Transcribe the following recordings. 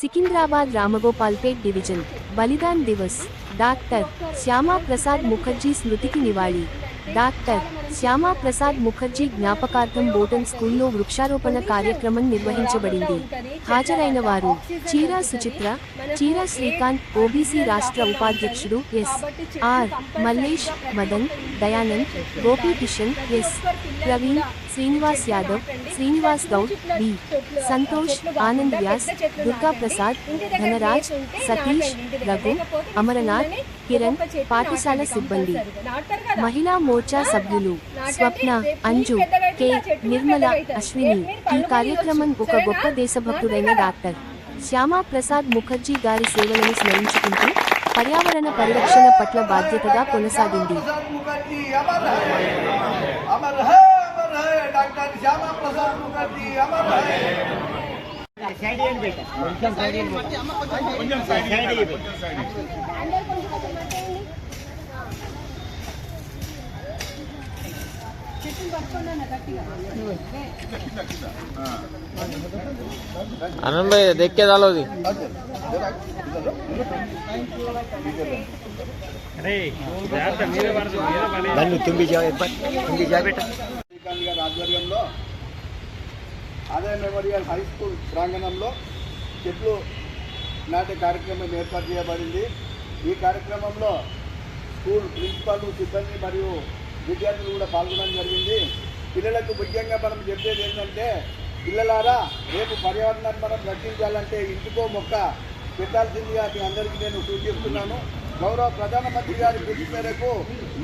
Secunderabad Ramgopalpet division. Balidan Divas. Doctor Shyama Prasad Mukherjee స్మృతికి నివాళి. Doctor Shyama Prasad Mukherjee జ్ఞాపకార్థం బోటన్ స్కూల్లో వృక్షారోపణ కార్యక్రమం నిర్వహించబడింది. హాజరైన వారు చీరా సుచిత్ర చీరా శ్రీకాంత్ ఓబీసీ రాష్ట్ర ఉపాధ్యక్షుడు S. R. Mallesh Madan Dayanand Gopi Kishan S. Praveen Srinivas Yadav Srinivas Goud B. Santosh Anand Vyas Durga Prasad Dhanraj Satish Raghu Amarnath Kiran పాఠశాల సిబ్బంది మహిళా మోర్చా సభ్యులు. స్వప్న అంజు కే. నిర్మల అశ్విని ఈ కార్యక్రమం ఒక గొప్ప దేశభక్తుడైన డాక్టర్ శ్యామా ప్రసాద్ ముఖర్జీ గారి సేవలను స్మరించుకుంటూ పర్యావరణ పరిరక్షణ పట్ల బాధ్యతగా కొనసాగింది. కొంచెం आनंद भाई देख के डालो जी నన్ను తుంగి తుంగి జాబెట్ట శ్రీకాంత్ గారి ఆధ్వర్యంలో ఆదాయ మెమోరియల్ హై స్కూల్ ప్రాంగణంలో చెట్లు నాటే కార్యక్రమం ఏర్పాటు చేయబడింది ఈ కార్యక్రమంలో స్కూల్ ప్రిన్సిపాల్ సిబ్బంది మరియు విద్యార్థులు కూడా పాల్గొనడం జరిగింది. పిల్లలకు ముఖ్యంగా మనం చెప్పేది ఏంటంటే పిల్లలారా రేపు పర్యావరణాన్ని మనం రక్షించాలంటే ఇంటికో మొక్క పెట్టాల్సిందిగా మీ అందరికీ నేను సూచిస్తున్నాను గౌరవ ప్రధానమంత్రి గారి పిలుపు మేరకు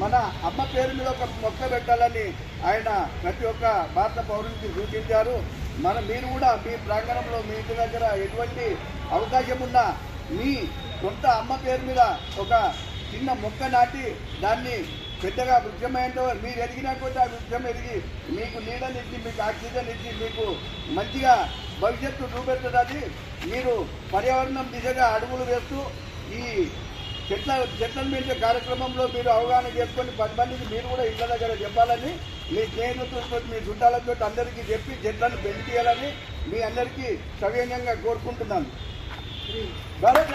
మన అమ్మ పేరు మీద ఒక మొక్క పెట్టాలని ఆయన ప్రతి ఒక్క భారత పౌరునికి సూచించారు. మన మీరు కూడా మీ ప్రాంగణంలో మీ ఇంటి దగ్గర ఎటువంటి అవకాశం ఉన్నా మీ సొంత అమ్మ పేరు మీద ఒక చిన్న మొక్క నాటి దాన్ని పెద్దగా వృక్షమైందో మీరు ఎదిగినా కొద్ది ఆ వృక్షం ఎదిగి మీకు నీడనిచ్చి మీకు ఆక్సిజన్ ఇచ్చి మీకు మంచిగా భవిష్యత్తు చూపెడుతుంది మీరు పర్యావరణం దిశగా అడుగులు వేస్తూ ఈ చెట్ల చెట్లను పెంచే కార్యక్రమంలో మీరు అవగాహన చేసుకొని పది మందికి మీరు కూడా ఇళ్ళ దగ్గర చెప్పాలని మీ స్నేహితులతో మీ చుట్టాలతో అందరికీ చెప్పి చెట్లను పెంచేయాలని మీ అందరికీ సవ్యంగా కోరుకుంటున్నాను. భారత్